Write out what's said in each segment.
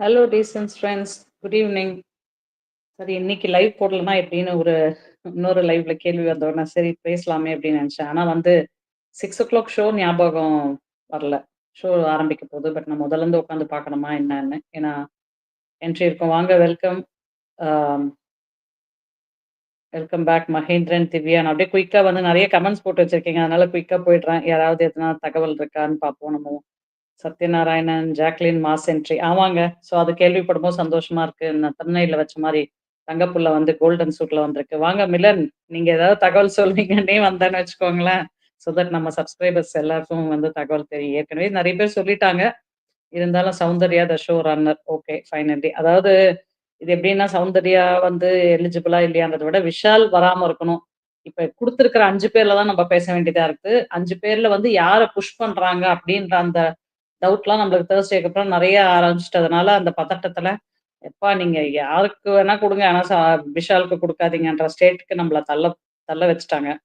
Hello decents friends good evening சரி இன்னைக்கு live போடலன்னா எப்படின்னு ஒரு இன்னொரு லைவ்ல கேள்வி வந்தோடனே சரி பேசலாமே அப்படின்னு நினச்சேன். ஆனால் வந்து சிக்ஸ் ஓ கிளாக் ஷோ ஞாபகம் வரல. ஷோ ஆரம்பிக்க போகுது. பட் நான் முதல்ல இருந்து உட்காந்து பார்க்கணுமா என்னன்னு. ஏன்னா என்ட்ரி இருக்கும். வாங்க welcome welcome back Mahendran Divya. நான் அப்படியே குயிக்காக வந்து நிறைய கமெண்ட்ஸ் போட்டு வச்சிருக்கீங்க. அதனால குயிக்காக போயிடுறேன். யாராவது எதனா தகவல் இருக்கான்னு பார்ப்போம் நம்ம. சத்யநாராயணன் ஜாக்லின் மாஸ் என்ட்ரி ஆமாங்க. ஸோ அது கேள்விப்படும் போது சந்தோஷமா இருக்கு. நான் திருநெல்வேலியில் வச்ச மாதிரி தங்கப்புள்ள வந்து கோல்டன் சூட்ல வந்திருக்கு. வாங்க மிலன் நீங்க ஏதாவது தகவல் சொல்வீங்கன்னே வந்தேன்னு வச்சுக்கோங்களேன். ஸோ தட் நம்ம சப்ஸ்கிரைபர்ஸ் எல்லாருக்கும் வந்து தகவல் தெரியும். ஏற்கனவே நிறைய பேர் சொல்லிட்டாங்க. இருந்தாலும் Soundariya the show runner okay finally அதாவது இது எப்படின்னா சௌந்தர்யா வந்து எலிஜிபிளா இல்லையான்றதை விட விஷால் வராம இருக்கணும். இப்ப கொடுத்துருக்கிற அஞ்சு பேர்ல தான் நம்ம பேச வேண்டியதா இருக்கு. அஞ்சு பேர்ல வந்து யாரை புஷ் பண்றாங்க அப்படின்ற அந்த டவுட்லாம் நம்மளுக்கு தேர்ஸ்டேக்கு அப்புறம் நிறைய ஆரம்பிச்சிட்டதுனால அந்த பதட்டத்துல எப்பா நீங்க யாருக்கு வேணா கொடுங்க. ஆனா ச- விஷாலுக்கு கொடுக்காதீங்கன்ற ஸ்டேட்டுக்கு நம்மள தள்ள தள்ள வச்சுட்டாங்க.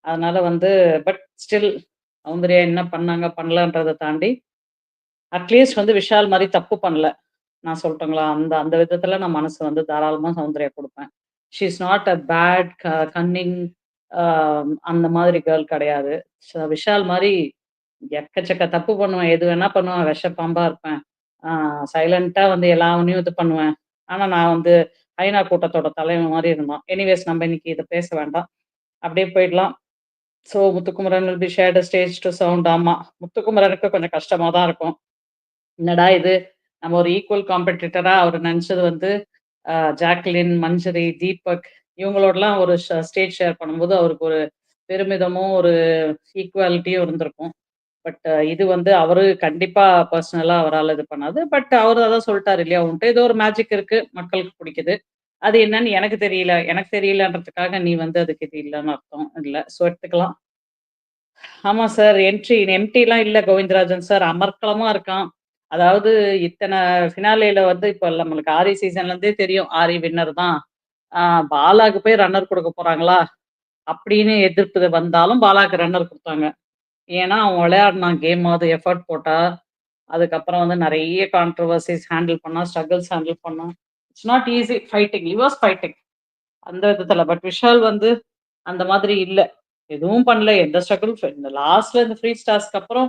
அதனால வந்து பட் ஸ்டில் சௌந்தர்யா என்ன பண்ணாங்க பண்ணலன்றதை தாண்டி அட்லீஸ்ட் வந்து விஷால் மாதிரி தப்பு பண்ணல. நான் சொல்லட்டுங்களா அந்த அந்த விதத்துல நான் மனசு வந்து தாராளமா சௌந்தர்யா கொடுப்பேன். She is not a bad cunning அந்த மாதிரி கேர்ள் கிடையாது. விஷால் மாதிரி எக்கச்சக்க தப்பு பண்ணுவேன். எது வேணா பண்ணுவேன். விஷ பாம்பா இருப்பேன் சைலண்டா வந்து எல்லாவனையும் இது பண்ணுவேன். ஆனா நான் வந்து ஐநா கூட்டத்தோட தலைவன் மாதிரி இருந்தோம். எனிவேஸ் நம்ம இன்னைக்கு இதை பேச வேண்டாம். அப்படியே போயிடலாம். So Muthukumaran will be shared stage to Sound ஆமா முத்துக்குமரனுக்கு கொஞ்சம் கஷ்டமா தான் இருக்கும். என்னடா இது? நம்ம ஒரு ஈக்குவல் காம்படிட்டரா அவர் நினைச்சது வந்து ஜாக்லின் மஞ்சரி தீபக் இவங்களோடலாம் ஒரு ஸ்டேஜ் ஷேர் பண்ணும்போது அவருக்கு ஒரு பெருமிதமும் ஒரு ஈக்குவாலிட்டியும் இருந்திருக்கும். பட் uh, இது வந்து அவரு கண்டிப்பா பர்சனலா அவரால் இது பண்ணாது. பட் அவர் அதான் சொல்லிட்டாரு இல்லையா உன்ட்டு ஏதோ ஒரு மேஜிக் இருக்கு மக்களுக்கு பிடிக்குது. அது என்னன்னு எனக்கு தெரியல. எனக்கு தெரியலன்றதுக்காக நீ வந்து அதுக்கு இது இல்லைன்னு அர்த்தம். இல்லை ஸோ எடுத்துக்கலாம். ஆமா சார் என்ட்ரி எம்டிலாம் இல்ல கோவிந்தராஜன் சார் அமர்க்களமா இருக்கான். அதாவது இத்தனை ஃபினாலேல வந்து இப்ப நம்மளுக்கு ஆரி சீசன்ல இருந்தே தெரியும் ஆரி வின்னர் தான். ஆஹ் பாலாக்கு போய் ரன்னர் கொடுக்க போறாங்களா? அப்படின்னு எதிர்ப்பு வந்தாலும் பாலாக்கு ரன்னர் கொடுத்தாங்க. ஏன்னா அவன் விளையாடினான் கேம் அது எஃபர்ட் போட்டா அதுக்கப்புறம் வந்து நிறைய கான்ட்ரவர்சிஸ் ஹேண்டில் பண்ணா ஸ்ட்ரகிள்ஸ் ஹேண்டில் பண்ணான். It's not easy fighting he fighting அந்த விதத்துல. பட் விஷால் வந்து அந்த மாதிரி இல்லை. எதுவும் பண்ணல. எந்த ஸ்ட்ரகிள் இந்த லாஸ்ட்ல இந்த ஃப்ரீ ஸ்டார்ஸ்க்கு அப்புறம்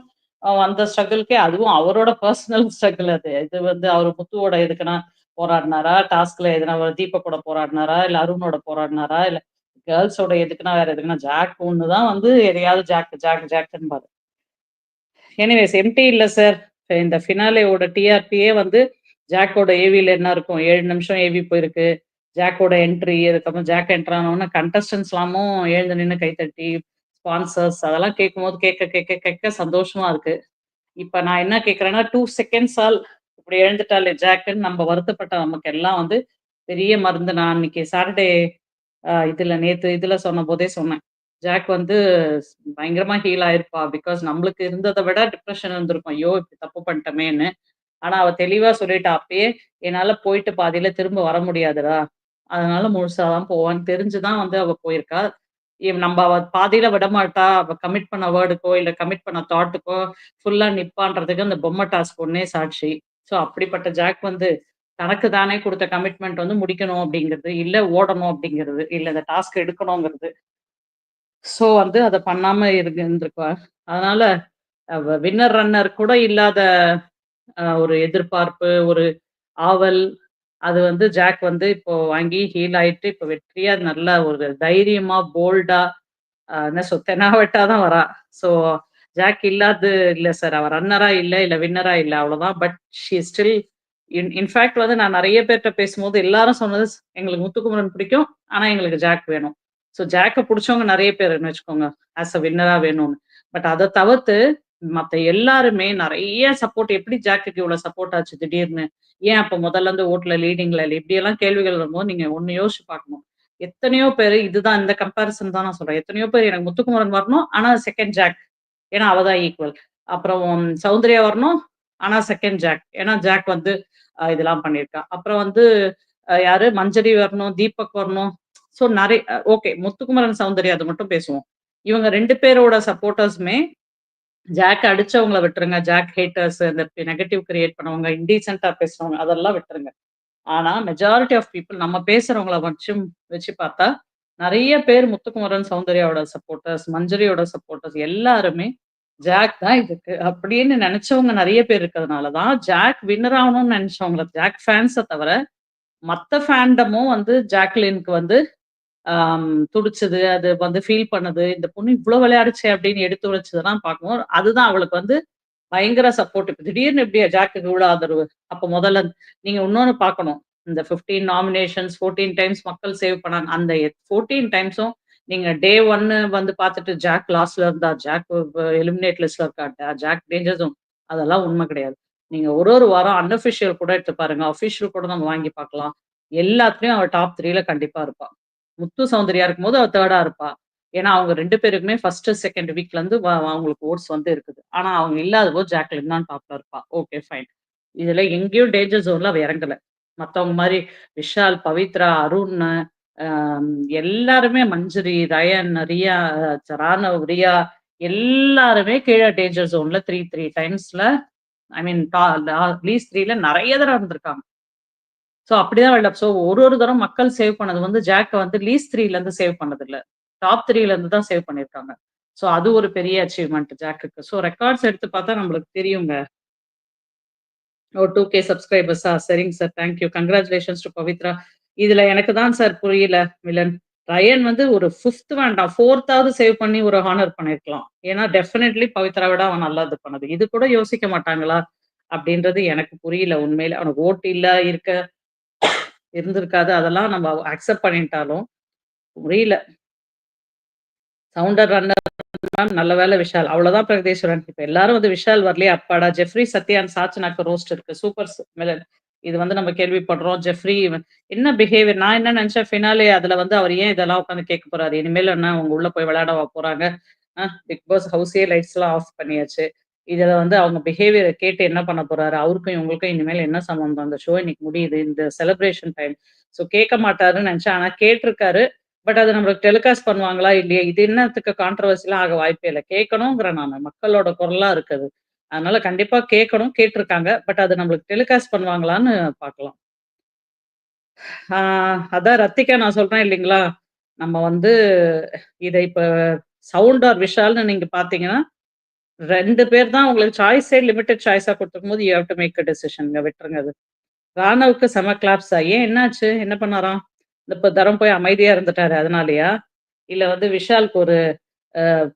அந்த ஸ்ட்ரகிள்க்கே அதுவும் அவரோட பர்சனல் ஸ்ட்ரகிள் அது. இது வந்து அவர் முத்துவோட எதுக்குன்னா போராடினாரா? டாஸ்க்ல எதுனா ஒரு தீபக்கோட போராடினாரா? இல்ல அருணோட போராடினாரா? இல்ல கேர்ள்ஸோட எதுக்குன்னா வேற எதுக்குன்னா ஜாக் ஒன்று தான் வந்து எதையாவது ஜாக் ஜாக் ஜாக்குன்னு பாரு. எனிவேஸ் எம்டி இல்ல சார் இந்த ஃபினாலேவோட டிஆர்பியே வந்து ஜாக்கோட ஏவியில் என்ன இருக்கும்? ஏழு நிமிஷம் ஏவி போயிருக்கு. ஜாக்கோட என்ட்ரி அதுக்கப்புறம் ஜாக் என்ட்ரு ஆனோடனே கண்டஸ்டன்ஸ்லாமும் எழுந்து நின்று கைத்தட்டி ஸ்பான்சர்ஸ் அதெல்லாம் கேட்கும்போது கேட்க கேட்க கேட்க சந்தோஷமா இருக்கு. இப்ப நான் என்ன கேட்கறேன்னா டூ செகண்ட்ஸ் ஆல் இப்படி எழுந்துட்டாலே ஜாக்குன்னு நம்ம வருத்தப்பட்ட நமக்கு எல்லாம் வந்து பெரிய மருந்து நான் அன்னைக்கு சாட்டர்டே இதுல நேத்து இதுல சொன்ன போதே சொன்னேன். ஜாக் வந்து பயங்கரமா ஹீல் ஆயிருப்பா பிகாஸ் நம்மளுக்கு இருந்ததை விட டிப்ரெஷன் இருந்திருக்கும். ஐயோ இப்படி தப்பு பண்ணிட்டோமேன்னு. ஆனா அவ தெளிவா சொல்லிட்டா அப்பயே என்னால போயிட்டு பாதியில திரும்ப வர முடியாதுடா. அதனால முழுசாதான் போவான்னு. தெரிஞ்சுதான் வந்து அவ போயிருக்கா. நம்ம அவ பாதியில விடமாட்டா அவ கமிட் பண்ண வேர்டுக்கோ இல்ல கமிட் பண்ண தாட்டுக்கோ ஃபுல்லா நிப்பான்றதுக்கு அந்த பொம்மை டாஸ்க் ஒன்னே சாட்சி. ஸோ அப்படிப்பட்ட ஜாக் வந்து தனக்கு தானே கொடுத்த கமிட்மெண்ட் வந்து முடிக்கணும் அப்படிங்கிறது இல்ல ஓடணும் அப்படிங்கிறது இல்ல இந்த டாஸ்க் எடுக்கணுங்கிறது. ஸோ வந்து அதை பண்ணாம இருக்கு இருந்திருக்கா அதனால வின்னர் ரன்னர் கூட இல்லாத ஒரு எதிர்பார்ப்பு ஒரு ஆவல் அது வந்து ஜாக் வந்து இப்போ வாங்கி ஹீல் ஆயிட்டு இப்போ வெற்றியா நல்ல ஒரு தைரியமா போல்டா என்ன சொ தெனாவட்டா தான் வரா. ஸோ ஜாக் இல்லாது இல்ல சார் அவ ரன்னரா இல்ல இல்ல வின்னரா இல்லை அவ்வளோதான் பட் ஷீ ஸ்டில் இன்ஃபேக்ட் வந்து நான் நிறைய பேர்கிட்ட பேசும்போது எல்லாரும் சொன்னது எங்களுக்கு முத்துக்குமரன் பிடிக்கும் ஆனா எங்களுக்கு ஜாக் வேணும். ஸோ ஜாக்கை பிடிச்சவங்க நிறைய பேர்னு வச்சுக்கோங்க ஆஸ் அ வின்னரா வேணும்னு. பட் அதை தவிர்த்து மத்த எல்லாருமே நிறைய சப்போர்ட் எப்படி ஜாக்குக்கு இவ்வளவு சப்போர்ட் ஆச்சு திடீர்னு? ஏன் அப்ப முதல்ல இருந்து ஓட்டுல லீடிங்ல இல்லை? இப்படி எல்லாம் கேள்விகள் வரும்போது நீங்க ஒன்னு யோசிச்சு பார்க்கணும். எத்தனையோ பேர் இதுதான் இந்த கம்பேரிசன் தான் நான் சொல்றேன். எத்தனையோ பேர் எனக்கு முத்துக்குமரன் வரணும் ஆனா செகண்ட் ஜாக். ஏன்னா அவதான் ஈக்குவல் அப்புறம் சௌந்தர்யா வரணும் ஆனா செகண்ட் ஜாக். ஏன்னா ஜாக் வந்து இதெல்லாம் பண்ணியிருக்கா அப்புறம் வந்து யாரு? மஞ்சரி வரணும் தீபக் வரணும். ஸோ நிறைய ஓகே முத்துக்குமரன் சௌந்தர்யா அது மட்டும் பேசுவோம். இவங்க ரெண்டு பேரோட சப்போர்ட்டர்ஸுமே ஜாக் அடிச்சவங்கள விட்டுருங்க. ஜாக் ஹேட்டர்ஸ் இந்த நெகட்டிவ் கிரியேட் பண்ணவங்க, இன்டீசென்டா பேசுறவங்க அதெல்லாம் விட்டுருங்க. ஆனா மெஜாரிட்டி ஆஃப் பீப்புள் நம்ம பேசுறவங்கள வச்சும் வச்சு பார்த்தா, நிறைய பேர் முத்துக்குமரன், சௌந்தர்யாவோட சப்போர்ட்டர்ஸ், மஞ்சரியோட சப்போர்ட்டர்ஸ் எல்லாருமே ஜாக் தான் இதுக்கு அப்படின்னு நினைச்சவங்க நிறைய பேர் இருக்கிறதுனாலதான் ஜாக் வின்னர் ஆகணும்னு நினைச்சவங்கள ஜாக் ஃபேன்ஸை தவிர, மற்ற ஃபேண்டமும் வந்து ஜாக்லினுக்கு வந்து துடிச்சது, அது வந்து ஃபீல் பண்ணது. இந்த பொண்ணு இவ்வளோ விளையாடுச்சே அப்படின்னு எடுத்து உழைச்சதெல்லாம் பார்க்கும்போது, அதுதான் அவளுக்கு வந்து பயங்கர சப்போர்ட். இப்போ திடீர்னு எப்படி ஜாக்குக்கு இவ்வளோ ஆதரவு? அப்போ முதல்ல நீங்க இன்னொன்னு பார்க்கணும். இந்த 15 நாமினேஷன்ஸ் 14 டைம்ஸ் மக்கள் சேவ் பண்ணாங்க. அந்த 14 டைம்ஸும் நீங்க டே ஒன்னு வந்து பார்த்துட்டு ஜாக் லாஸ்ல இருந்தா, ஜாக் எலிமினேட் லிஸ்ட்ல இருக்கா, ஜாக் டேஞ்சர் ஜோன் அதெல்லாம் உண்மை கிடையாது. நீங்க ஒரு ஒரு வாரம் அன்அஃபிஷியல் கூட எடுத்து பாருங்க. அஃபிஷியல் கூட நம்ம வாங்கி பார்க்கலாம். எல்லாத்துலயும் அவ டாப் த்ரீல கண்டிப்பா இருப்பா. முத்து சௌந்தர்யா இருக்கும்போது அவ தேர்டா இருப்பா. ஏன்னா அவங்க ரெண்டு பேருக்குமே 1, 2 வீக்லருந்து வ அவங்களுக்கு ஓட்ஸ் வந்து இருக்குது. ஆனா அவங்க இல்லாதபோது ஜாக்லின் தான் டாப்ல இருப்பா. Okay fine. இதுல எங்கேயும் டேஞ்சர் ஜோன்ல அவ இறங்கல. மத்தவங்க மாதிரி விஷால், பவித்ரா, அருண் எல்லாருமே மஞ்சரி, ரயன், ரியா, சரான ரியா எல்லாருமே கீழ டேஞ்சர் ஜோன்ல 3, 3 டைம்ஸ்ல ஐ மீன் டா லீஸ்ட் 3ல நெறைய தடவ இருந்திருக்காங்க. ஸோ அப்படிதான் பில்டப். ஸோ ஒரு ஒரு தரம் மக்கள் சேவ் பண்ணது வந்து ஜாக்க வந்து லீஸ் த்ரீல இருந்து சேவ் பண்ணதில்ல. டாப் 3லருந்து தான் சேவ் பண்ணியிருக்காங்க. ஸோ அது ஒரு பெரிய அச்சீவ்மெண்ட் ஜாக்குக்கு. ஸோ ரெக்கார்ட்ஸ் எடுத்து பார்த்தா நம்மளுக்கு தெரியுங்க. ஓ டூ கே சப்ஸ்கிரைபர்ஸா? சரிங்க sir. Thank you. To Pavithra. இதுல எனக்கு தான் சார் புரியல மிலன். ரயன் வந்து ஒரு ஃபிஃப்த் வேண்டாம். ஃபோர்த்தாவது சேவ் பண்ணி ஒரு ஹானர் பண்ணிருக்கலாம் ஏன்னா டெஃபினெட்லி பவித்ரா விட அவன் நல்லா இது பண்ணது. இது கூட யோசிக்க மாட்டாங்களா? அப்படின்றது எனக்கு புரியல உண்மையில. அவனுக்கு ஓட்டு இல்ல, இருக்க இருந்திருக்காது. அதெல்லாம் நம்ம அக்செப்ட் பண்ணிட்டாலும், புரியல. சவுண்டர் ரன்னர் மேம் நல்ல வேலை விஷால். அவ்வளவுதான் பிரகதீஸ்வரன். இப்ப எல்லாரும் வந்து விஷால் வரலையே அப்பாடா! ஜெஃப்ரி, சத்யான் சாச்சனாக்கு ரோஸ்ட் இருக்கு. சூப்பர் மிலன். இது வந்து நம்ம கேள்விப்படுறோம். ஜெஃப்ரி என்ன பிஹேவியர் நான் என்ன நினைச்சேன் ஃபினாலே அதுல வந்து அவர் ஏன் இதெல்லாம் உட்காந்து கேட்க போறாரு? இனிமேல் என்ன அவங்க உள்ள போய் விளையாடவா போறாங்க? பிக் பாஸ் ஹவுஸே லைட்ஸ் எல்லாம் ஆஃப் பண்ணியாச்சு. இதுல வந்து அவங்க பிஹேவியர் கேட்டு என்ன பண்ண போறாரு? அவருக்கும் இவங்களுக்கும் இனிமேல் என்ன சம்பந்தம் அந்த ஷோ இன்னைக்கு முடியுது. இந்த செலிப்ரேஷன் டைம். ஸோ கேட்க மாட்டாருன்னு நினைச்சேன் ஆனா கேட்டிருக்காரு. பட் அது நம்மளுக்கு டெலிகாஸ்ட் பண்ணுவாங்களா? இல்லையா? இது என்னத்துக்கு கான்ட்ரவர்சிலாம் ஆக வாய்ப்பே இல்ல. கேட்கணுங்கிற நான் மக்களோட குரலா இருக்குது அதனால கண்டிப்பா கேட்கணும். கேட்டிருக்காங்க. பட் அது நம்மளுக்கு டெலிகாஸ்ட் பண்ணுவாங்களான்னு பார்க்கலாம். ஆஹ் அதான் ரத்திகா நான் சொல்றேன் இல்லைங்களா? நம்ம வந்து இதை இப்ப சவுண்ட் ஆர் விஷால்னு நீங்க பாத்தீங்கன்னா ரெண்டு பேர் தான் உங்களுக்கு சாய்ஸே லிமிட்டட் சாய்ஸா குடுத்துருக்கும்போது, you have to make a டிசிஷன்ங்க விட்டுருங்க அது. ராணவுக்கு செம கிளாப்ஸா? ஏன் என்னாச்சு? என்ன பண்ணாராம்? இந்த தரம் போய் அமைதியா இருந்துட்டாரு அதனாலயா? இல்ல வந்து விஷாலுக்கு ஒரு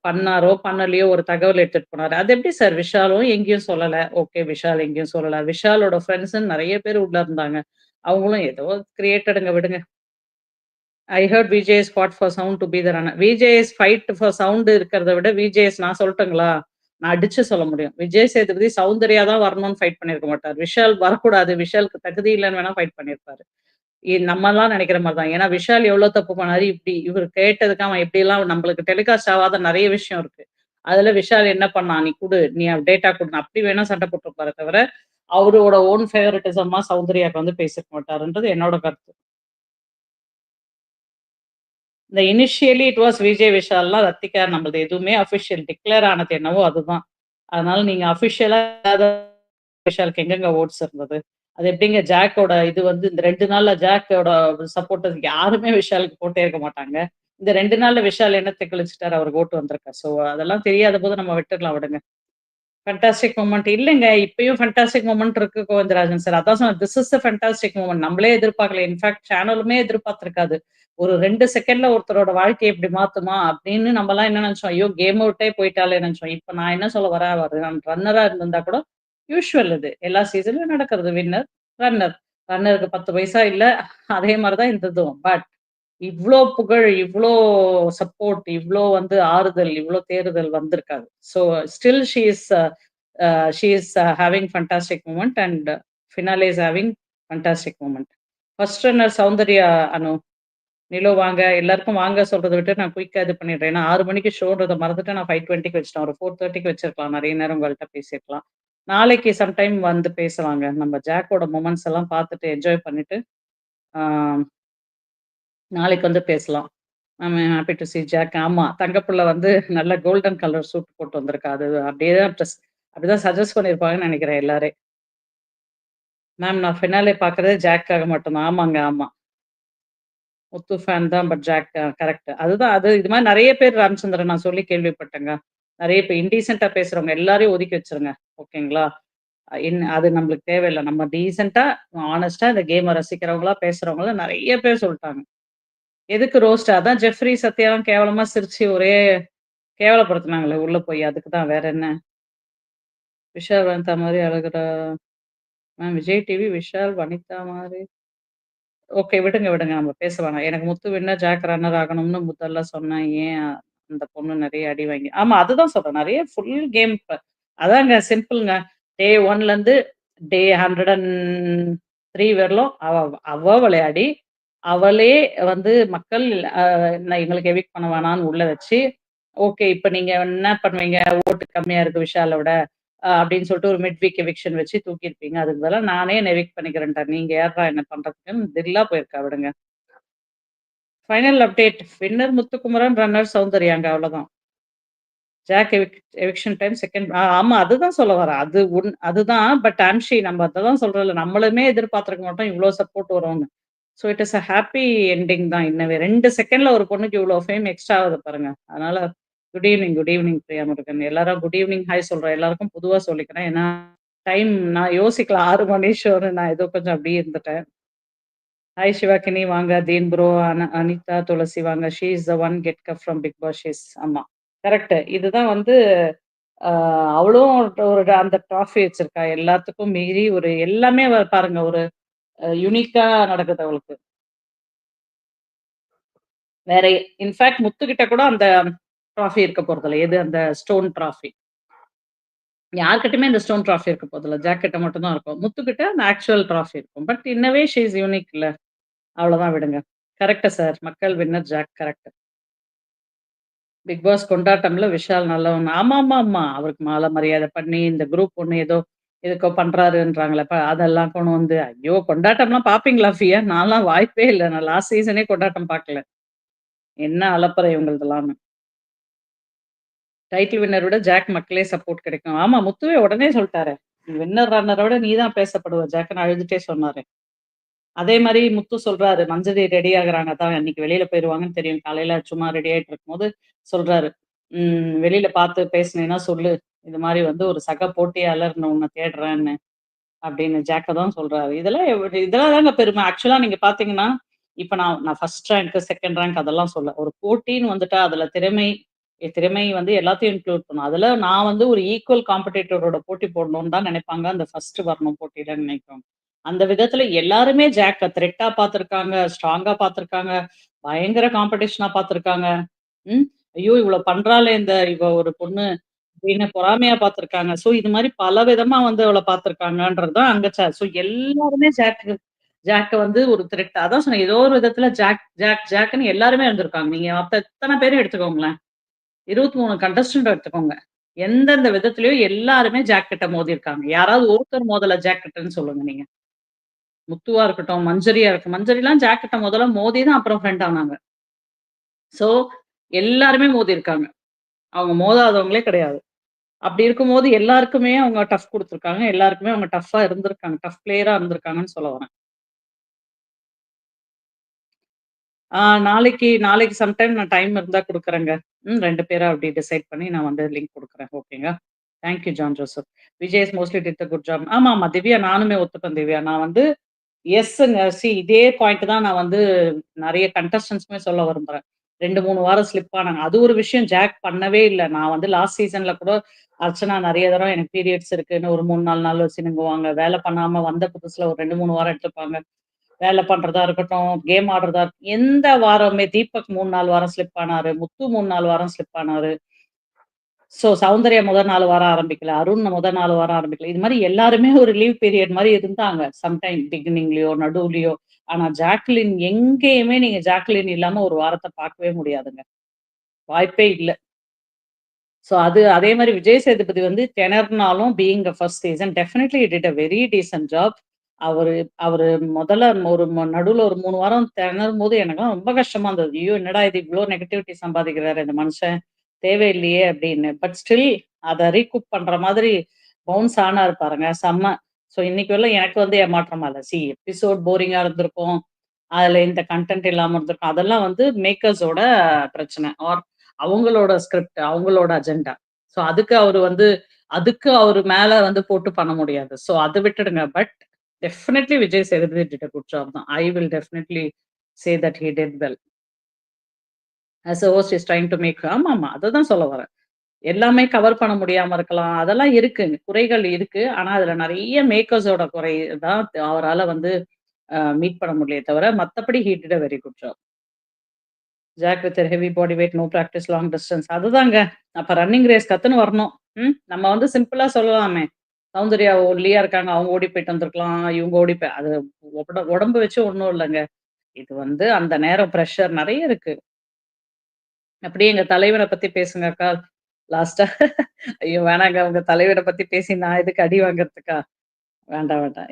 பண்ணாரோ, பண்ணலையோ ஒரு தகவல் எடுத்துட்டு போனாரு. அது எப்படி சார் விஷாலும் எங்கேயும் சொல்லல. ஓகே விஷால் எங்கேயும் சொல்லல. விஷாலோட ஃப்ரெண்ட்ஸ்ன்னு நிறைய பேர் உள்ள இருந்தாங்க. அவங்களும் ஏதோ கிரியேட்டடுங்க விடுங்க. I heard VJS fought for Sound to be the runner. VJS fight for Sound இருக்கிறத விட விஜேஎஸ் நான் சொல்லட்டுங்களா? நான் அடிச்சு சொல்ல முடியும். விஜய் சேதுபதி சௌந்தர்யா தான் வரணும்னு ஃபைட் பண்ணிருக்க மாட்டார். விஷால் வரக்கூடாது. விஷாலுக்கு தகுதி இல்லன்னு வேணா ஃபைட் பண்ணியிருப்பாரு. நம்ம எல்லாம் நினைக்கிற மாதிரி தான். ஏன்னா விஷால் எவ்வளவு தப்பு பண்ணாரு. இப்படி இவர் கேட்டதுக்கு அவன் எப்படிலாம் நம்மளுக்கு டெலிகாஸ்ட் ஆகாத நிறைய விஷயம் இருக்கு. அதுல விஷால் என்ன பண்ணான்? நீ குடு. நீ டேட்டா கொடு அப்படி வேணா சண்டை போட்டிருப்பாரு தவிர, அவரோட ஓன் ஃபேவரட்டிசமா சௌந்தர்யாக்கு வந்து பேசிருக்க மாட்டாருன்றது என்னோட கருத்து. இந்த இனிஷியலி இட் வாஸ் விஜய் விஷால்லாம் ரத்திகா நம்மளது எதுவுமே அஃபிஷியல் டிக்ளேர் ஆனது என்னவோ அதுதான். அதனால நீங்க அஃபிஷியலா விஷாலுக்கு எங்கெங்க ஓட்ஸ் இருந்தது? அது எப்படிங்க ஜாக்கோட இது வந்து இந்த ரெண்டு நாள்ல ஜாக்கோட சப்போர்ட் யாருமே விஷாலுக்கு போட்டே இருக்க மாட்டாங்க. இந்த ரெண்டு நாள்ல விஷால் என்ன கிழிச்சுட்டாரு? அவருக்கு ஓட்டு வந்திருக்கா? ஸோ அதெல்லாம் தெரியாத போது நம்ம விட்டுடலாம் விடுங்க. ஃபண்டாஸ்டிக் மூமெண்ட் இல்லைங்க இப்பயும் ஃபண்டாஸ்டிக் மூமெண்ட் இருக்கு கோவிந்தராஜன் சார். அதான் சொன்னேன். திஸ் இஸ் த மூமெண்ட் நம்மளே எதிர்பார்க்கல. இன்ஃபேக்ட் சேனலுமே எதிர்பார்த்திருக்காது. ஒரு ரெண்டு செகண்ட்ல ஒருத்தரோட வாழ்க்கையை இப்படி மாத்துமா? அப்படின்னு நம்மலாம் என்ன நினைச்சோம் ஐயோ! கேம் அவுட்டே போயிட்டாலே நினைச்சோம் இப்ப நான் என்ன சொல்ல வரேன், நான் ரன்னரா இருந்திருந்தா கூட யூஸ்வல் இது. எல்லா சீசன்லயும் நடக்கிறது. Winner, runner. ரன்னருக்கு 10 பைசா இல்ல. அதே மாதிரிதான் இந்த இதுவும். பட் இவ்ளோ புகழ், இவ்ளோ சப்போர்ட், இவ்ளோ வந்து ஆறுதல், இவ்ளோ தேறுதல் வந்திருக்காது. So still she is a is having fantastic moment and finale is having fantastic moment first runner Soundariya Anu. Nilo வாங்க. எல்லாருக்கும் வாங்க சொல்றத விட்டு நான் குயிக்காக இது பண்ணிடுறேன். ஏன்னா ஆறு மணிக்கு ஷோன்றதை மறந்துட்டு நான் ஃபைவ் டுவெண்ட்டிக்கு வச்சிட்டேன் ஒரு 4:30க்கு வச்சிருக்கலாம். நிறைய நேரம் உங்கள்கிட்ட பேசியிருக்கலாம். நாளைக்கு சம்டைம் வந்து பேசுவாங்க நம்ம ஜாக்கோட மூமெண்ட்ஸ் எல்லாம் பார்த்துட்டு என்ஜாய் பண்ணிட்டு, நாளைக்கு வந்து பேசலாம். I happy to see Jack. ஆமாம் தங்கப்புள்ள வந்து நல்ல கோல்டன் கலர் சூட் போட்டு வந்திருக்கா. அது அப்படியே தான் ட்ரெஸ் அப்படிதான் சஜஸ்ட் பண்ணியிருப்பாங்கன்னு நினைக்கிறேன் எல்லாரே. மேம் நான் ஃபினாலே பார்க்குறது ஜாக்காக மட்டும்தான் ஆமாங்க, ஆமாம் முத்து ஃபேன் தான். But Jack correct. அதுதான் அது இது மாதிரி நிறைய பேர் ராமச்சந்திரன் நான் சொல்லி கேள்விப்பட்டேங்க. நிறைய இப்போ இன்டீசெண்டா பேசுறவங்க எல்லாரையும் ஒதுக்கி வச்சிருங்க ஓகேங்களா? இன் அது நம்மளுக்கு தேவையில்ல. நம்ம டீசெண்டா ஹானஸ்ட்டா இந்த கேமை ரசிக்கிறவங்களா பேசுறவங்கள நிறைய பேர் சொல்லிட்டாங்க எதுக்கு ரோஸ்ட்? அதான் ஜெஃப்ரி, சத்யாலாம் கேவலமா சிரிச்சு ஒரே கேவலப்படுத்தினாங்களே உள்ள போய். அதுக்கு தான் வேற என்ன? விஷால், வனிதா மாதிரி அழகுடா. மேம் விஜய் டிவி, விஷால், வனிதா மாதிரி ஓகே. விடுங்க, விடுங்க. நம்ம பேச வேணாம். எனக்கு முத்து வேணா ஜாக் ரன்னர் ஆகணும்னு முதல்ல சொன்னேன். ஏன் அந்த பொண்ணு நிறைய அடி வாங்கி ஆமா அதுதான் சொல்றேன். நிறைய ஃபுல் கேம் அதாங்க சிம்பிள்ங்க. டே ஒன்ல இருந்து டே 103 வரலும் அவ அவ விளையாடி, அவளே வந்து மக்கள் எங்களுக்கு எவிக் பண்ண வேணான்னு உள்ள வச்சு, ஓகே இப்ப நீங்க என்ன பண்ணுவீங்க? ஓட்டு கம்மியா இருக்கு விஷாலோட விட. அப்படின்னு சொல்லிட்டு ஒரு மிட் வீக் எவிக்ஷன் வச்சு தூக்கியிருப்பீங்க. அதுக்கு பதிலாக நானே நெவிக் பண்ணிக்கிறேன்டா. நீங்க யார்றா என்ன பண்றதுக்குன்னு தில்லா போயிருக்கா விடுங்க. Final update. Winner Muthukumaran, runner சௌந்தர்யாங்க அவ்வளோதான். Jack evic eviction time second ஆ ஆமா அதுதான் சொல்ல வரேன். அது உன் அதுதான். பட் ஆம்ஷி நம்ம அததான் சொல்றோம்ல. நம்மளுமே எதிர்பார்த்திருக்க மாட்டோம். இவ்வளோ சப்போர்ட் வரும்னு. So it is a happy ending தான் இன்னவே. ரெண்டு செகண்ட்ல ஒரு பொண்ணுக்கு இவ்வளோ ஃபேம் எக்ஸ்ட்ரா ஆகுது பாருங்க. அதனால good evening good evening Priya Murugan. எல்லாரும் குட் ஈவினிங் ஹாய் சொல்றேன். எல்லாருக்கும் பொதுவாக சொல்லிக்கிறேன். ஏன்னா டைம் நான் யோசிக்கல ஆறு மணி ஷோன்னு நான் ஏதோ கொஞ்சம் அப்படியே இருந்துட்டேன். ஹாய் சிவாக்கினி வாங்க. தீன் ப்ரோ, அன அனிதா, துளசி வாங்க. She is the one get cup from Bigg Boss she's ஆமா. கரெக்டு இதுதான் வந்து அவ்வளோ அவளும் ஒரு அந்த ட்ராஃபி வச்சிருக்கா. எல்லாத்துக்கும் மீறி ஒரு எல்லாமே பாருங்க ஒரு யூனிக்கா நடக்குது அவளுக்கு. வேற இன்ஃபேக்ட் முத்துக்கிட்ட கூட அந்த ட்ராஃபி இருக்க போறதில்ல. எது அந்த ஸ்டோன் ட்ராஃபி. யார்கிட்டயுமே இந்த ஸ்டோன் ட்ராஃபி இருக்க போறதில்ல. ஜாக்கெட்டை மட்டும் தான் இருக்கும். முத்துக்கிட்ட அந்த ஆக்சுவல் ட்ராஃபி இருக்கும். பட் இன்னவே ஷீ இஸ் யூனிக் இல்ல. அவ்வளோதான் விடுங்க. Correct sir. மக்கள் winner Jack correct. Bigg Boss கொண்டாட்டம்ல Vishal நல்லவன். ஆமா ஆமா ஆமா அவருக்கு மாலை மரியாதை பண்ணி, இந்த குரூப் ஒண்ணு ஏதோ எதுக்கோ பண்றாருன்றாங்களே, அதெல்லாம் கொண்டு வந்து ஐயோ! கொண்டாட்டம்லாம் பார்ப்பீங்களா ஃபியா? நான்லாம் வாய்ப்பே இல்ல. நான் லாஸ்ட் சீசனே கொண்டாட்டம் பார்க்கல. என்ன அலப்பறை இவங்களதெல்லாம்னு. டைட்டில் வின்னர் விட ஜாக் மக்களே சப்போர்ட் கிடைக்கும். ஆமா முத்துவே உடனே சொல்லிட்டாரு வின்னர், ரன்னரை விட நீ தான் பேசப்படுவ ஜாக்ன்னு அழுதுட்டே சொன்னாரு அதே மாதிரி முத்து சொல்றாரு. மஞ்சரி ரெடி ஆகுறாங்க. தான் அன்னைக்கு வெளியில போயிருவாங்கன்னு தெரியும். காலையில சும்மா ரெடி ஆயிட்டு இருக்கும்போது சொல்றாரு. உம் வெளியில பார்த்து பேசினேன்னா சொல்லு. இது மாதிரி வந்து ஒரு சக போட்டியாளர் நான் தேடுறேன்னு. அப்படின்னு ஜாக்க தான் சொல்றாரு. இதெல்லாம் இதெல்லாம் தாங்க பெருமை. ஆக்சுவலா நீங்க பாத்தீங்கன்னா இப்ப நான் நான் ஃபர்ஸ்ட் ரேங்க், செகண்ட் ரேங்க் அதெல்லாம் சொல்ல. ஒரு போட்டின்னு வந்துட்டா அதுல திறமை திறமை வந்து எல்லாத்தையும் இன்க்ளூட் பண்ணும். அதுல நான் வந்து ஒரு ஈக்குவல் காம்படிட்டரோட போட்டி போடணும்னு தான் நினைப்பாங்க. அந்த ஃபர்ஸ்ட் வரணும் போட்டியிலன்னு நினைக்கிறோம். அந்த விதத்துல எல்லாருமே ஜாக்க த்ரெட்டா பார்த்துருக்காங்க, ஸ்ட்ராங்கா பார்த்துருக்காங்க, பயங்கர காம்படிஷனா பார்த்துருக்காங்க. ம். ஐயோ! இவ்வளவு பண்றாளே இந்த இவ ஒரு பொண்ணு அப்படின்னு பொறாமையா பார்த்துருக்காங்க. சோ இது மாதிரி பல விதமா வந்து அவள பார்த்திருக்காங்கன்றதுதான் அங்க சோ எல்லாருமே ஜாக்கு ஜாக்க வந்து ஒரு த்ரெட் அதான் சொன்னேன். ஏதோ ஒரு விதத்துல ஜாக் ஜாக் ஜாக்ன்னு எல்லாருமே இருந்திருக்காங்க. நீங்க மத்த எத்தனை பேரும் எடுத்துக்கோங்களேன். 23 கண்டஸ்டன்ட் எடுத்துக்கோங்க. எந்தெந்த விதத்திலயும் எல்லாருமே ஜாக்கெட்டை மோதி இருக்காங்க யாராவது ஒருத்தர் மோதல ஜாக்கெட்டுன்னு சொல்லுங்க நீங்க. முத்துவா இருக்கட்டும், மஞ்சரியா இருக்கட்டும். மஞ்சரிலாம் ஜாக்கெட்டை முதல்ல மோதி தான் அப்புறம் ஃப்ரெண்ட் ஆனாங்க. ஸோ எல்லாருமே மோதி இருக்காங்க அவங்க மோதாதவங்களே கிடையாது. அப்படி இருக்கும்போது எல்லாருக்குமே அவங்க டஃப் குடுத்துருக்காங்க. எல்லாருக்குமே அவங்க டஃப்பா இருந்திருக்காங்க. டஃப் பிளேயரா இருந்திருக்காங்கன்னு சொல்ல வரேன். ஆஹ் நாளைக்கு நாளைக்கு சம்டைம் நான் டைம் இருந்தா கொடுக்குறேங்க ம் ரெண்டு பேரா அப்படி டிசைட் பண்ணி நான் வந்து லிங்க் கொடுக்குறேன் ஓகேங்க. Thank you John Joseph. Vijay is mostly did good job. ஆமா திவ்யா நானுமே ஒத்துப்பேன் திவ்யா. நான் வந்து எஸ்ஸுங்க. சி இதே பாயிண்ட் தான் நான் வந்து நிறைய கண்டஸ்டன்ட்ஸ்க்குமே சொல்ல விரும்புறேன். 2, 3 வாரம் ஸ்லிப் ஆனாங்க. அது ஒரு விஷயம் ஜாக் பண்ணவே இல்லை நான் வந்து லாஸ்ட் சீசன்ல கூட அர்ச்சனா நிறைய தடவை எனக்கு பீரியட்ஸ் இருக்குன்னு ஒரு 3, 4 நாள் வச்சு நிங்குவாங்க. வேலை பண்ணாம வந்த புதுசுல ஒரு 2, 3 வாரம் எடுத்துப்பாங்க. வேலை பண்றதா இருக்கட்டும், கேம் ஆடுறதா இருக்கட்டும், எந்த வாரமே தீபக் 3, 4 வாரம் ஸ்லிப் ஆனாரு. முத்து 3, 4 வாரம் ஸ்லிப் ஆனாரு. ஸோ சௌந்தர்யா முதல் நாள் வாரம் ஆரம்பிக்கல. அருண் முதல் நாள் வாரம் ஆரம்பிக்கல. இது மாதிரி எல்லாருமே ஒரு லீவ் பீரியட் மாதிரி இருந்தாங்க. சம்டைம் பிகினிங்லயோ, நடுவுலயோ. ஆனா ஜாக்லின் எங்கேயுமே நீங்க ஜாக்லின் இல்லாம ஒரு வாரத்தை பார்க்கவே முடியாதுங்க. வாய்ப்பே இல்ல. ஸோ அது அதே மாதிரி விஜய் சேதுபதி வந்து திணறுனாலும் being a first season definitely it it a very decent job. அவரு அவரு முதல்ல ஒரு நடுவில் நடுவுல ஒரு மூணு வாரம் திணறும் போது எனக்கெல்லாம் ரொம்ப கஷ்டமா இருந்தது. ஐயோ! என்னடா இது இவ்ளோ நெகட்டிவிட்டி சம்பாதிக்கிறாரு இந்த மனுஷன். தேவையில்லையே அப்படின்னு. பட் ஸ்டில் அத ரீகூப் பண்ற மாதிரி பவுன்ஸ் ஆனாரு பாருங்க. செம்ம. ஸோ இன்னைக்கு வரலும் எனக்கு வந்து ஏமாற்றமா இல்லை சி எபிசோட் போரிங்கா இருந்திருக்கும். அதுல இந்த கன்டென்ட் இல்லாம இருந்திருக்கும். அதெல்லாம் வந்து மேக்கர்ஸோட பிரச்சனை. ஆர் அவங்களோட ஸ்கிரிப்ட், அவங்களோட அஜெண்டா. ஸோ அதுக்கு அவர் வந்து அதுக்கு அவர் மேல வந்து போட்டு பண்ண முடியாது. ஸோ அதை விட்டுடுங்க. But definitely Vijay Sethupathi did good job தான். I will definitely say that he did well. As is trying to make ஆமா ஆமா அததான் சொல்ல வரேன். எல்லாமே கவர் பண்ண முடியாம இருக்கலாம். அதெல்லாம் இருக்கு. குறைகள் இருக்கு. ஆனா அதுல நிறைய மேக்கர்ஸோட குறை தான் அவரால வந்து மீட் பண்ண முடியல தவிர, மத்தபடி he'd very good job. Jack with heavy body weight, no practice long distance. அதுதாங்க. அப்ப ரன்னிங் ரேஸ் கத்துன்னு வரணும். ம். நம்ம வந்து சிம்பிளா சொல்லலாமே. சௌந்தர்யா ஒல்லியா இருக்காங்க. அவங்க ஓடி போயிட்டு வந்திருக்கலாம். இவங்க ஓடி போய் அது உட உடம்பு வச்சு ஒன்றும் இல்லங்க. இது வந்து அந்த நேரம் ப்ரெஷர் நிறைய இருக்கு. அப்படியே எங்க தலைவனை பத்தி பேசுங்க அக்கா. லாஸ்ட்டா ஐயோ! வேணாங்க. உங்க தலைவனை பத்தி பேசி நான் எதுக்கு அடி வாங்குறதுக்கா? வேண்டாம், வேண்டாம்.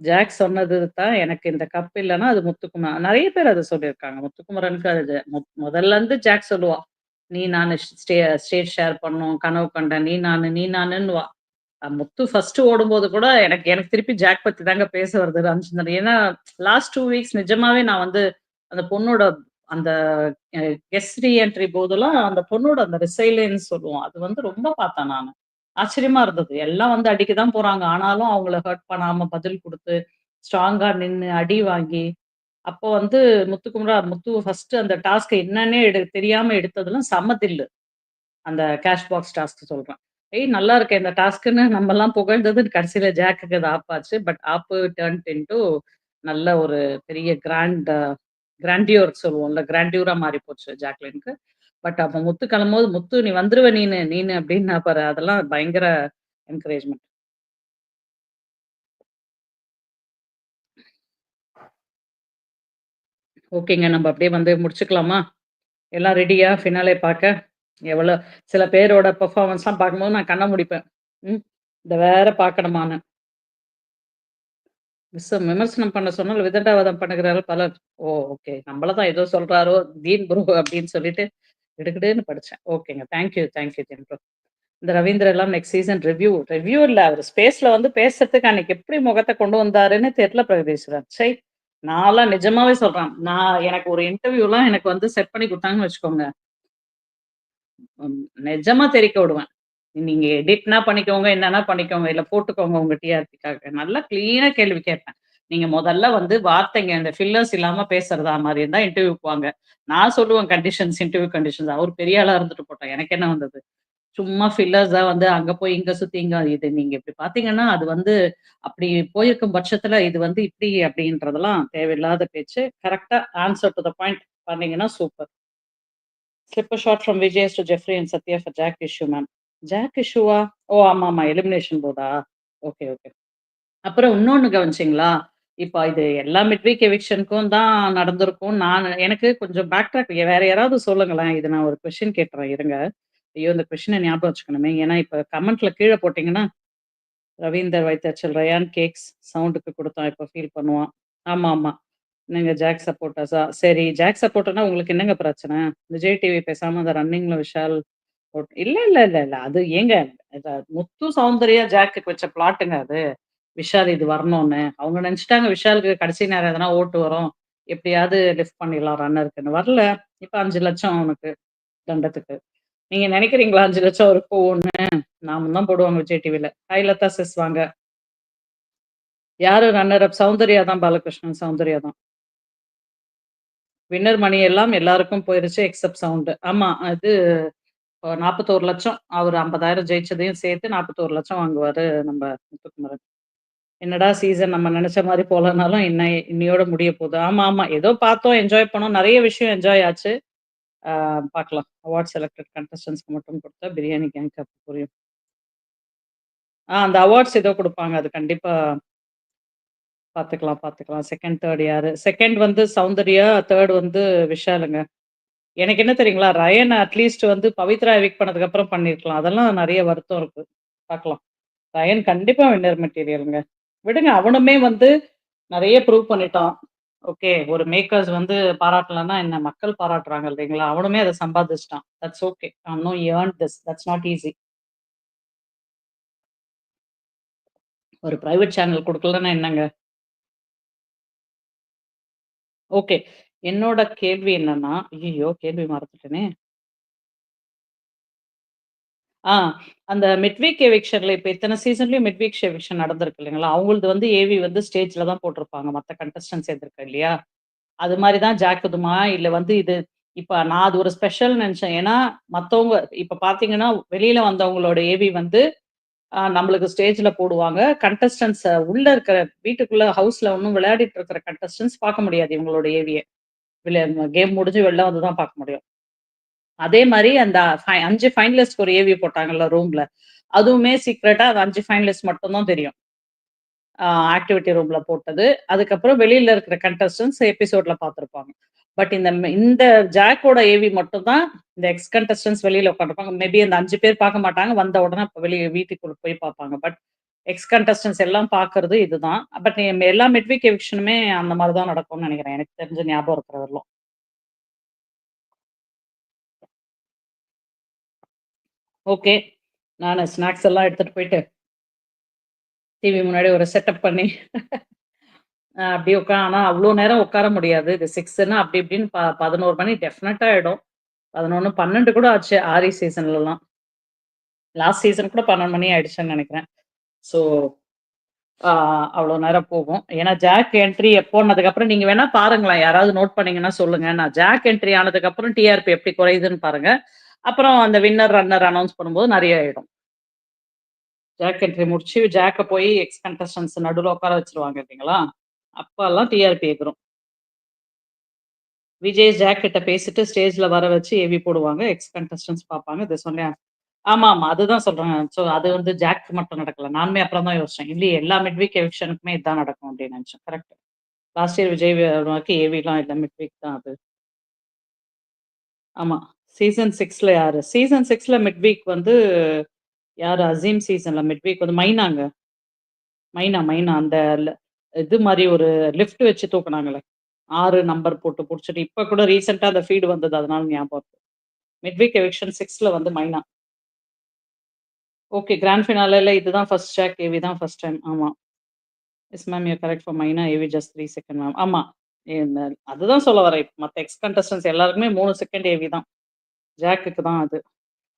ஜாக் சொன்னது தான் எனக்கு இந்த கப் இல்லைன்னா அது முத்துக்குமார் நிறைய பேர் அதை சொல்லியிருக்காங்க. முத்துக்குமரனுக்கு அது முதல்ல இருந்து ஜாக் சொல்லுவா. நீ நான் ஸ்டே ஸ்டேஜ் ஷேர் பண்ணோம். கனவு கண்டேன். நீ நானு, நீ நானுன்னுவா. வா முத்து ஃபர்ஸ்ட் ஓடும்போது கூட எனக்கு எனக்கு திருப்பி ஜாக் பத்தி தாங்க பேச வருது ராமச்சந்திரன். ஏன்னா லாஸ்ட் டூ வீக்ஸ் நிஜமாவே நான் வந்து அந்த பொண்ணோட அந்த கெஸ்ட் ரீ என்ட்ரி போதெல்லாம் அந்த பொண்ணோட அந்த ரிசைலன்ஸ் சொல்லுவோம். அது வந்து ரொம்ப பார்த்தேன் நான் ஆச்சரியமா இருந்தது. எல்லாம் வந்து அடிக்க தான் போறாங்க. ஆனாலும் அவங்கள ஹர்ட் பண்ணாம பதில் கொடுத்து ஸ்ட்ராங்கா நின்று அடி வாங்கி, அப்போ வந்து முத்துக்குமரா முத்து ஃபர்ஸ்ட் அந்த டாஸ்க் என்னன்னே எடு தெரியாம எடுத்ததுலாம் சமதில்லு அந்த கேஷ் பாக்ஸ் டாஸ்க் சொல்றேன். ஏய் நல்லா இருக்கேன் இந்த டாஸ்க்குன்னு நம்ம எல்லாம் புகழ்ந்தது கடைசியில ஜாக்குக்கு அது ஆப்பாச்சு. பட் ஆப்பு டர்ன்ட் இன்டூ நல்ல ஒரு பெரிய கிராண்ட் கிராண்டியூர் சொல்லுவோம்ல. கிராண்டியூரா மாறி போச்சு ஜாக்லினுக்கு. பட் அப்ப முத்து கிளம்பும்போது, "முத்து நீ வந்துருவ நீனு, நீனு" அப்படின்னா பாரு. அதெல்லாம் பயங்கர என்கரேஜ்மெண்ட் ஓகேங்க. நம்ம அப்படியே வந்து முடிச்சுக்கலாமா? எல்லாம் ரெடியா ஃபினாலே பார்க்க எவ்வளோ சில பேரோட பெர்ஃபார்மன்ஸ்லாம் பார்க்கும்போது நான் கண்ண முடிப்பேன் ம். இதை வேற பார்க்கணுமான்னு. விசம் விமர்சனம் பண்ண சொன்னால் விதண்டாவாதம் பண்ணுகிறார்கள் பலர். ஓ! ஓகே. நம்மளதான் ஏதோ சொல்றாரோ, தீன் ப்ரோ அப்படின்னு சொல்லிட்டு கிடுகிடுன்னு படிச்சேன். ஓகேங்க. Thank you, thank you Deen bro. இந்த ரவீந்திர எல்லாம் நெக்ஸ்ட் சீசன் ரிவ்யூ ரிவ்யூ இல்ல. அவர் ஸ்பேஸ்ல வந்து பேசுறதுக்கு அன்னைக்கு எப்படி முகத்தை கொண்டு வந்தாருன்னு தெரியல பிரகதீஸ்வரன். சரி நான்லாம் நிஜமாவே சொல்றேன். நான் எனக்கு ஒரு இன்டர்வியூலாம் எனக்கு வந்து செட் பண்ணி கொடுத்தாங்கன்னு வச்சுக்கோங்க. நிஜமா தெறிக்க விடுவேன். நீங்க எடிட்னா பண்ணிக்கோங்க, என்னன்னா பண்ணிக்கோங்க. இல்ல போட்டுக்கோங்க உங்க டிஆர்பிக்காக. நல்லா கிளீனா கேள்வி கேட்பேன். நீங்க முதல்ல வந்து வார்த்தைங்க இந்த ஃபில்லர்ஸ் இல்லாம பேசுறதா மாதிரி இருந்தா இன்டர்வியூக்கு வாங்க. நான் சொல்லுவேன் கண்டிஷன்ஸ், இன்டர்வியூ கண்டிஷன்ஸ். அவர் பெரிய ஆளா இருந்துட்டு போட்டோம் எனக்கு என்ன வந்தது? சும்மா ஃபில்லர்ஸா வந்து அங்க போய் இங்க சுத்தி இங்க இது நீங்க இப்படி பார்த்தீங்கன்னா, அது வந்து அப்படி போயிருக்கும் பட்சத்துல இது வந்து இப்படி அப்படின்றதெல்லாம் தேவையில்லாத பேச்சு. கரெக்டா ஆன்சர் டூ த பாயிண்ட் பண்ணீங்கன்னா super. Slipper shot from Vijay to Jeffrey and Sathya for Jack issue ma'am. Jack இஷ்யூவா? Oh! ஆமா ஆமா எலிமினேஷன் போதா? Okay, okay. அப்புறம் இன்னொன்னு கவனிச்சீங்களா? இப்போ இது எல்லா மிட்வீக் எவிக்ஷனுக்கும் தான் நடந்திருக்கும். நான் எனக்கு கொஞ்சம் பேக் ட்ராக் வேற யாராவது சொல்லுங்களேன். இது நான் ஒரு கொஸ்டின் கேட்டுறேன் இருங்க. ஐயோ! இந்த கொஷினை ஞாபகம் வச்சுக்கணுமே. ஏன்னா இப்போ கமெண்ட்ல கீழே போட்டிங்கன்னா ரவீந்தர் வைத்தாச்சல் ரயான் கேக்ஸ் சவுண்டுக்கு கொடுத்தான் இப்போ ஃபீல் பண்ணுவான். ஆமா, ஆமா. நீங்க ஜாக் சப்போர்ட்டர்ஸா? சரி ஜாக் சப்போர்ட்டர்னா உங்களுக்கு என்னங்க பிரச்சனை? விஜய் டிவி பேசாம அந்த ரன்னிங்ல விஷால் இல்ல, இல்ல, இல்ல, இல்ல. அது ஏங்க அத முத்து, சௌந்தர்யா, ஜாக்குக்கு வச்ச பிளாட்டுங்க அது. விஷால் இது வரணும்னு. அவங்க நினைச்சிட்டாங்க விஷாலுக்கு கடைசி நேரம் எதனா ஓட்டு வரும். எப்படியாவது லிஃப்ட் பண்ணிடலாம் ரன்னருக்குன்னு. வரல. இப்ப 5,00,000 அவனுக்கு தண்டத்துக்கு. நீங்க நினைக்கிறீங்களா அஞ்சு லட்சம் ஒரு போகும்னு? நாம தான் போடுவாங்க விஜய் டிவில. ஹாய் லதா சிஸ் வாங்க. யாரு ரன்னர் அப்? சௌந்தர்யா தான் பாலகிருஷ்ணன். சௌந்தர்யா தான். வின்னர் மணி எல்லாம் எல்லாருக்கும் போயிருச்சு எக்ஸெப்ட் சவுண்ட். ஆமா. அது நாற்பத்தோரு லட்சம் அவர் ஐம்பதாயிரம் ஜெயிச்சதையும் சேர்த்து 41,00,000 வாங்குவாரு நம்ம முத்துக்குமரன். என்னடா சீசன் நம்ம நினைச்ச மாதிரி போலனாலும் என்ன இன்னையோட முடிய போகுது ஆமா, ஆமா. ஏதோ பார்த்தோம், என்ஜாய் பண்ணோம். நிறைய விஷயம் என்ஜாய் ஆச்சு. பார்க்கலாம். அவார்ட் செலக்டட் கண்டஸ்டன்ஸ்க்கு மட்டும் கொடுத்தா பிரியாணி கேங்க் அப்போ புரியும். ஆ அந்த அவார்ட்ஸ் ஏதோ கொடுப்பாங்க அது கண்டிப்பா பார்த்துக்கலாம், பார்த்துக்கலாம். 2ண்ட், 3ர்ட் யாரு? செகண்ட் வந்து சௌந்தர்யா, தேர்ட் வந்து விஷாலுங்க. எனக்கு என்ன தெரியுங்களா? ரயன் அட்லீஸ்ட் வந்து பவித்ரா எவிக் பண்ணதுக்கு அப்புறம் பண்ணிருக்கலாம் அதெல்லாம் நிறைய வருத்தம் இருக்கு. பார்க்கலாம். ரயன் கண்டிப்பா வின்னர் மெட்டீரியலுங்க விடுங்க. அவனுமே வந்து நிறைய ப்ரூவ் பண்ணிட்டான். ஓகே. ஒரு மேக்கர்ஸ் வந்து பாராட்டலன்னா என்ன? மக்கள் பாராட்டுறாங்க இல்லைங்களா? அவனுமே அதை சம்பாதிச்சிட்டான் தட்ஸ் ஓகே. அவனும் no this. That's not easy. ஒரு பிரைவேட் சேனல் கொடுக்கலன்னா என்னங்க? ஓகே. என்னோட கேள்வி என்னன்னா ஐயையோ கேள்வி மறந்துட்டேனே! ஆ அந்த மிட்வீக் எவிக்ஷன்ல இப்ப இத்தன சீசன்லயும் மிட்வீக் எவிக்ஷன் நடந்திருக்கு இல்லைங்களா? அவங்களது வந்து ஏவி வந்து ஸ்டேஜ்ல தான் போட்டிருப்பாங்க. மத்த கண்டஸ்டன்ட்ஸ் எதிர்க்க இல்லையா? அது மாரி தான் ஜாக்குதுமா? இல்ல வந்து இது இப்ப நான் அது ஒரு ஸ்பெஷல் நெனச்சேன். ஏன்னா, மத்தவங்க இப்ப பார்த்தீங்கன்னா, வெளியில வந்தவங்களோட ஏவி வந்து அ நம்மளுக்கு ஸ்டேஜ்ல போடுவாங்க. கண்டஸ்டன்ட்ஸ உள்ள இருக்கிற வீட்டுக்குள்ள ஹவுஸ்ல இன்னும் விளையாடிட்டு இருக்கிற கண்டஸ்டன்ட்ஸ் பார்க்க முடியாது இவங்களோட ஏவிய. கேம் முடிஞ்சு வெளில வந்து தான் பார்க்க முடியும். அதே மாதிரி அந்த அஞ்சு ஃபைனலிஸ்ட் ஒரு ஏவி போட்டாங்கல்ல ரூம்ல. அதுவுமே சீக்ரெட்டா அது அஞ்சு ஃபைனலிஸ்ட் மட்டும் தான் தெரியும். ஆக்டிவிட்டி ரூம்ல போட்டது. அதுக்கப்புறம் வெளியில இருக்கிற கண்டஸ்டன்ஸ் எபிசோட்ல பார்த்துருப்பாங்க பட் இந்த இந்த ஜாக்கோட ஏவி மட்டும் தான் இந்த எக்ஸ் கண்டஸ்டன்ஸ் வெளியில உட்காந்துருப்பாங்க. மேபி அந்த அஞ்சு பேர் பார்க்க மாட்டாங்க. வந்த உடனே வெளியே வீட்டுக்குள்ள போய் பார்ப்பாங்க. பட் எக்ஸ் கண்டஸ்டன்ஸ் எல்லாம் பாக்குறது இதுதான். பட் எல்லா மிட்வீக் எவிக்ஷனுமே அந்த மாதிரி தான் நடக்கும்னு நினைக்கிறேன் எனக்கு தெரிஞ்ச ஞாபகம் இருக்கிற ஓகே. நானு ஸ்நாக்ஸ் எல்லாம் எடுத்துட்டு போயிட்டு டிவி முன்னாடி ஒரு செட்டப் பண்ணி அப்படி அப்படியே உட்கா ஆனா அவ்வளோ நேரம் உட்கார முடியாது. இது 6ன்னா அப்படி இப்படின்னு ப 11 மணி டெஃபினட்டா ஆயிடும். 11, 12 கூட ஆச்சு ஆரி சீசன்லலாம். லாஸ்ட் சீசன் கூட 12 மணி ஆயிடுச்சுன்னு நினைக்கிறேன் ஸோ அவ்வளோ நேரம் போகும். ஏன்னா ஜாக் என்ட்ரி எப்போனதுக்கப்புறம் நீங்க வேணா பாருங்களேன். யாராவது நோட் பண்ணீங்கன்னா சொல்லுங்க. நான் ஜாக் என்ட்ரி ஆனதுக்கப்புறம் டிஆர்பி எப்படி குறையுதுன்னு பாருங்க. அப்புறம் அந்த வின்னர், ரன்னர் அனௌன்ஸ் பண்ணும்போது நிறைய ஆயிடும். ஜாக் என்ட்ரி முடிச்சு ஜாக்கை போய் எக்ஸ் கண்டஸ்டன்ஸ் நடுவில் உட்கார வச்சிருவாங்க இல்லைங்களா? அப்பெல்லாம் டிஆர்பி எகுரும். விஜய் ஜாக் கிட்ட பேசிட்டு ஸ்டேஜ்ல வர வச்சு ஏவி போடுவாங்க. எக்ஸ் கண்டஸ்டன்ஸ் பார்ப்பாங்க. திஸ் ஒன்லி ஆமா ஆமா அதுதான் சொல்றேன். ஸோ அது வந்து ஜாக் மட்டும் நடக்கல. நானுமே அப்புறம் தான் யோசிச்சேன். இல்லையே எல்லா மிட்வீக் எவிக்ஷனுக்குமே இதுதான் நடக்கும் அப்படின்னு நினைச்சேன் கரெக்ட். லாஸ்ட் இயர் விஜய் வருவாக்கு ஏவிலாம் மிட் மிட்வீக் தான் அது. ஆமா. சீசன் சிக்ஸ்ல யாரு? சீசன் 6ல மிட்வீக் வந்து யாரு? அசீம் சீசன்ல மிட்வீக் வந்து மைனாங்க. மைனா, மைனா அந்த இது மாதிரி ஒரு லிஃப்ட் வச்சு தூக்குனாங்களே. ஆறு நம்பர் போட்டு பிடிச்சிட்டு இப்ப கூட ரீசென்ட்டா அந்த ஃபீடு வந்தது. அதனால ஞாபகம் இருக்கு. மிட்வீக் எவிக்ஷன் சிக்ஸ்ல வந்து மைனா. ஓகே. கிராண்ட் ஃபினாலேல இதுதான் ஃபர்ஸ்ட் ஜாக் ஏவி தான் ஃபர்ஸ்ட் டைம். ஆமா. Yes ma'am you correct for Maina AV just three second ma'am. ஆமா. அதுதான் சொல்ல வரேன். மத்த எக்ஸ் கண்டஸ்டன்ஸ் எல்லாருக்குமே மூணு செகண்ட் ஏவி தான். ஜாக்குக்கு தான் அது.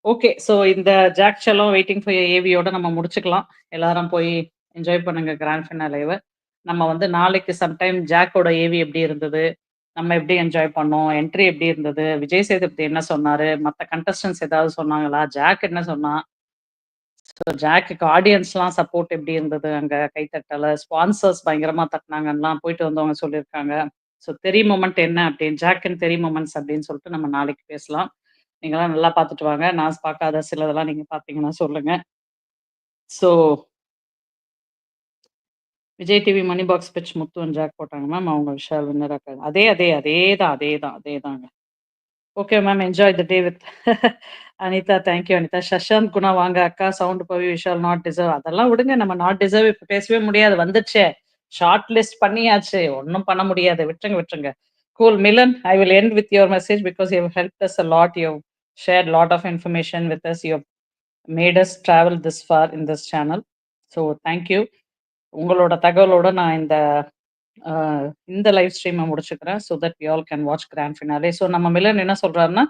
ஓகே. ஸோ இந்த ஜாக் செல்லாம் வெயிட்டிங் ஃபார் ஏவியோட நம்ம முடிச்சுக்கலாம். எல்லாரும் போய் என்ஜாய் பண்ணுங்க கிராண்ட் ஃபினாலேவ. நம்ம வந்து நாளைக்கு சம்டைம் ஜாக்கோட ஏவி எப்படி இருந்தது? நம்ம எப்படி என்ஜாய் பண்ணோம்? என்ட்ரி எப்படி இருந்தது? விஜய் சேதுபதி என்ன சொன்னாரு? மற்ற கண்டஸ்டன்ஸ் ஏதாவது சொன்னாங்களா? ஜாக் என்ன சொன்னா ஸோ ஜாக்குக்கு ஆடியன்ஸ்லாம் சப்போர்ட் எப்படி இருந்தது? அங்க கைத்தட்டலை ஸ்பான்சர்ஸ் பயங்கரமா தட்டுனாங்கன்லாம் போயிட்டு வந்தவங்க சொல்லியிருக்காங்க. ஸோ தெரி மூமெண்ட் என்ன அப்படின்னு ஜாக் அண்ட் தெரி மூமெண்ட்ஸ் அப்படின்னு சொல்லிட்டு நம்ம நாளைக்கு பேசலாம். நீங்களாம் நல்லா பார்த்துட்டு வாங்க. நான் பார்க்காத சிலதெல்லாம் நீங்க பார்த்தீங்கன்னா சொல்லுங்க. So Vijay TV money box pitch Muthu and Jack போட்டாங்க மேம். அவங்க விஷால் வின்னர் அதே அதே, அதே, அதே தான் அதேதான், அதேதாங்க. Okay ma'am. Enjoy the day with Anitha. Thank you Anitha. Sashanth Guna வாங்க அக்கா. Sound Pavi Vishal not deserve அதெல்லாம் விடுங்க. நம்ம நாட் டிசர்வ் இப்ப பேசவே முடியாது. வந்துச்சே ஷார்ட் லிஸ்ட் பண்ணியாச்சு. ஒன்றும் பண்ண முடியாது. விட்டுருங்க, விட்டுருங்க. Cool Milan, I will end with your message because you help us a lot. You share lot of information with us. You made us travel this far in this channel. So thank you. உங்களோட தகவலோட நான் இந்த இந்த live ஸ்ட்ரீமை முடிச்சுக்கிறேன். So that we all can watch grand finale. So நம்ம மிலன் என்ன சொல்றாருன்னா,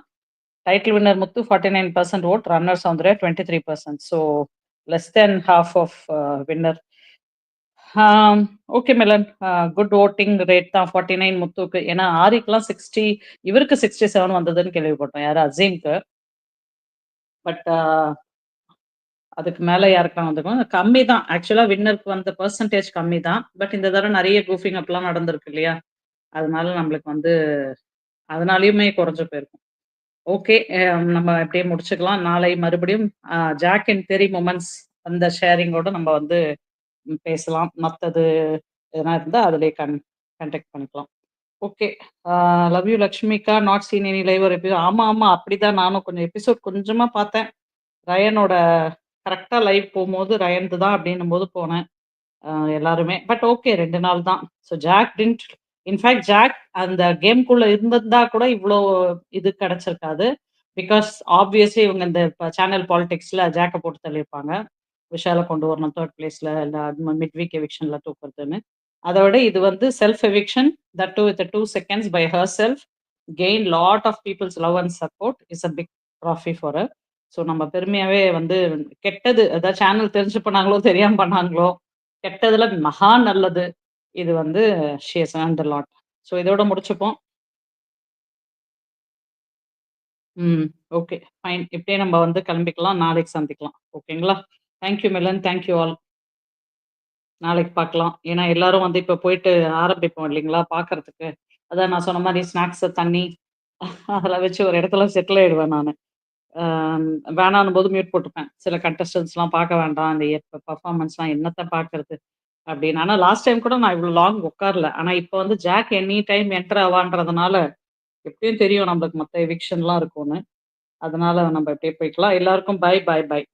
title winner Muthu forty nine percent vote runner Soundariya 23%. So less then half of winner. Okay Milan. Good voting rate தான் ஃபார்ட்டி நைன் முத்துக்கு ஏன்னா ஆரிக்குலாம் 60 இவருக்கு 67 வந்ததுன்னு கேள்விப்பட்டோம். யாரு? அசீம்க்கு. பட் அதுக்கு மேல யாருக்கெல்லாம் வந்திருக்கும். கம்மி தான். ஆக்சுவலா வின்னருக்கு வந்த பர்சன்டேஜ் கம்மி தான். பட் இந்த தடவை நிறைய கூஃபிங் அப்லாம் நடந்திருக்கு இல்லையா? அதனால நம்மளுக்கு வந்து அதனாலயுமே குறைஞ்சு போயிருக்கும். ஓகே. நம்ம அப்படியே முடிச்சுக்கலாம். நாளை மறுபடியும் ஜாக் அண்ட் தெரி மூமெண்ட்ஸ் அந்த ஷேரிங்கோட நம்ம வந்து பேசலாம். மற்றது எதனா இருந்தால் அதிலே கன் கண்டெக்ட் பண்ணிக்கலாம். Okay. Love you லக்ஷ்மிக்கா. Not seen any live or ஆமாம் ஆமாம் அப்படி அப்படிதான் நானும் கொஞ்சம் எபிசோட் கொஞ்சமாக பார்த்தேன். ரயனோட கரெக்டாக லைவ் போகும்போது ரயந்து தான் அப்படின்னும் போது போனேன். எல்லாருமே. பட் ஓகே ரெண்டு நாள் தான். So Jack didn't in fact Jack அந்த கேம்குள்ள இருந்திருந்தா கூட இவ்ளோ இது கிடைச்சிருக்காது. பிகாஸ் ஆப்வியஸ்லி இவங்க இந்த சேனல் பாலிடிக்ஸ்ல ஜாக்கை போட்டு தள்ளியிருப்பாங்க. விஷால கொண்டு வரணும் தேர்ட் பிளேஸ்ல இல்லை மிட் வீக் எவிக்ஷன்ல தூக்குறதுன்னு. அதோட விட இது வந்து self eviction that to with two seconds by her self gain lot of people's love and support is a big trophy for her. So நம்ம பெருமையாவே வந்து கெட்டது அதாவது சேனல் தெரிஞ்சு பண்ணாங்களோ, தெரியாம பண்ணாங்களோ, கெட்டதுல மகா நல்லது. இது வந்து ஷி ஹஸ் லாட். ஸோ இதோட முடிச்சுப்போம். ம். ஓகே. ஃபைன். இப்படியே நம்ம வந்து கிளம்பிக்கலாம். நாளைக்கு சந்திக்கலாம். ஓகேங்களா? Thank you Milan. Thank you all. நாளைக்கு பார்க்கலாம். ஏன்னா எல்லாரும் வந்து இப்போ போயிட்டு ஆரம்பிப்போம் இல்லைங்களா? பார்க்கறதுக்கு. அதான் நான் சொன்ன மாதிரி ஸ்நாக்ஸு, தண்ணி அதெல்லாம் வச்சு ஒரு இடத்துல செட்டில் ஆயிடுவேன் நான் வேணான்னு போது மியூட் போட்டுப்பேன். சில கண்டஸ்டன்ஸ்லாம் பார்க்க வேண்டாம். அந்த பர்ஃபார்மன்ஸ்லாம் என்னத்தை பார்க்கறது? அப்படின்னு. ஆனால் லாஸ்ட் டைம் கூட நான் இவ்வளோ லாங் உட்காரல. ஆனால் இப்போ வந்து ஜாக் எனி டைம் என்டர் ஆவான்றதுனால, எப்படியும் தெரியும் நம்மளுக்கு மற்ற எவிக்ஷன்லாம் இருக்கும்னு. அதனால நம்ம எப்படியே போய்க்கலாம். எல்லாருக்கும் பாய், பாய், பாய்.